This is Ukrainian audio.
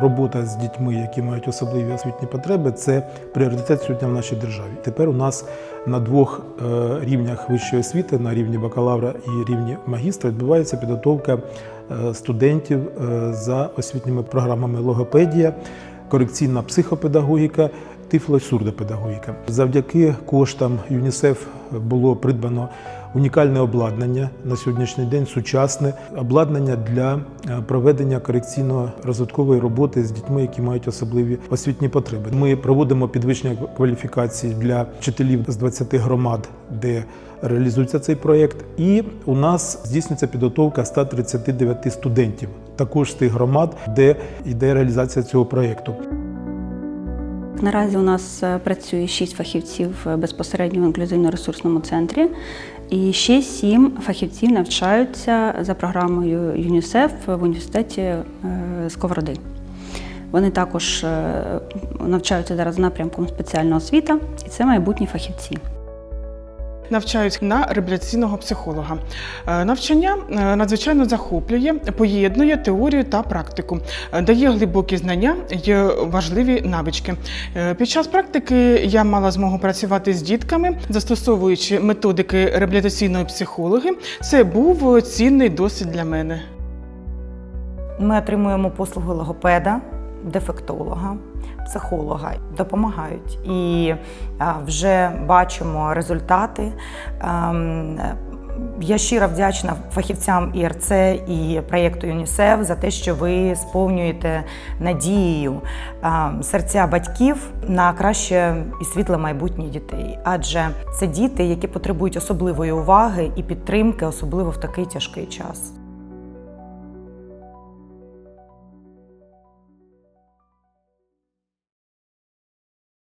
Робота з дітьми, які мають особливі освітні потреби, це пріоритет сьогодні в нашій державі. Тепер у нас на двох е, рівнях вищої освіти, на рівні бакалавра і рівні магістра, відбувається підготовка е, студентів е, за освітніми програмами логопедія, корекційна психопедагогіка. Тифло- і сурдопедагогіка. Завдяки коштам ЮНІСЕФ було придбано унікальне обладнання на сьогоднішній день, сучасне обладнання для е, проведення корекційно-розвиткової роботи з дітьми, які мають особливі освітні потреби. Ми проводимо підвищення кваліфікації для вчителів з 20 громад, де реалізується цей проєкт. І у нас здійснюється підготовка 139 студентів, також з тих громад, де йде реалізація цього проєкту. Наразі у нас е, працює шість фахівців е, безпосередньо в інклюзивно-ресурсному центрі, і ще сім фахівців навчаються за програмою ЮНІСЕФ в університеті е, Сковороди. Вони також навчаються зараз напрямком спеціальна освіта, і це майбутні фахівці. Навчаюсь на реабілітаційного психолога. Е, Навчання е, надзвичайно захоплює, поєднує теорію та практику, е, дає глибокі знання й важливі навички. Під час практики я мала змогу працювати з дітками, застосовуючи методики реабілітаційної психологи. Це був цінний досвід для мене. Ми отримуємо послуги логопеда, дефектолога, психолога, допомагають. І вже бачимо результати. Ем, Я щиро вдячна фахівцям ІРЦ і проєкту ЮНІСЕФ за те, що ви сповнюєте надією ем, серця батьків на краще і світле майбутнє дітей. Адже це діти, які потребують особливої уваги і підтримки, особливо в такий тяжкий час.